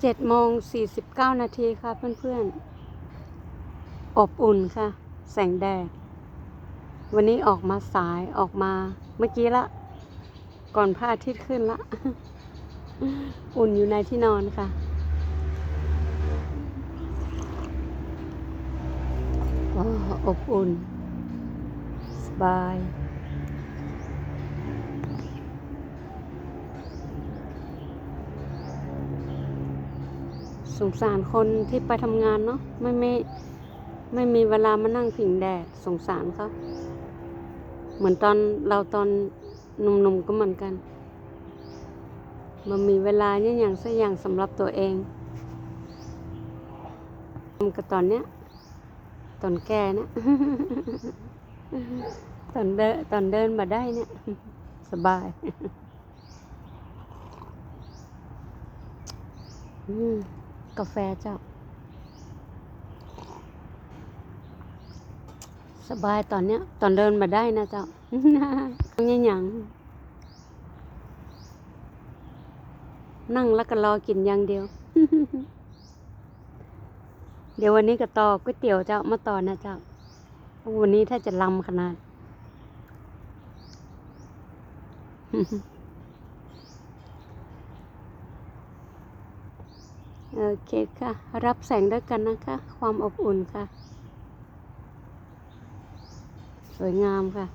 เจ็ดโมงสี่สิบเก้านาทีค่ะเพื่อนๆ อบอุ่นค่ะ แสงแดด วันนี้ออกมาสายออกมาเมื่อกี้ละ ก่อนพระอาทิตย์ขึ้นละ อุ่นอยู่ในที่นอนค่ะ อบอุ่น สบาย สงสารคนที่ไปทำงานเนาะไม่ไม่ไม่มีเวลามานั่งผิงแดดสงสารเขาเหมือนตอนเราตอนหนุ่มๆก็เหมือนกัน มันมีเวลาเนี่ยอย่างสักอย่างสำหรับตัวเองทำกับตอนเนี้ยตอนแก่นะตอนเดินตอนเดินมาได้เนี่ย สบาย อืม กาแฟเจ้า สบายตอนเนี้ย ตอนเดินมาได้นะเจ้ายังยังนั่งแล้วก็รอกินอย่างเดียว เดี๋ยววันนี้ก็ต่อก๋วยเตี๋ยวเจ้ามาต่อนะเจ้า วันนี้ถ้าจะลำขนาด โอเคค่ะ รับแสงด้วยกันนะคะ ความอบอุ่นค่ะ สวยงามค่ะ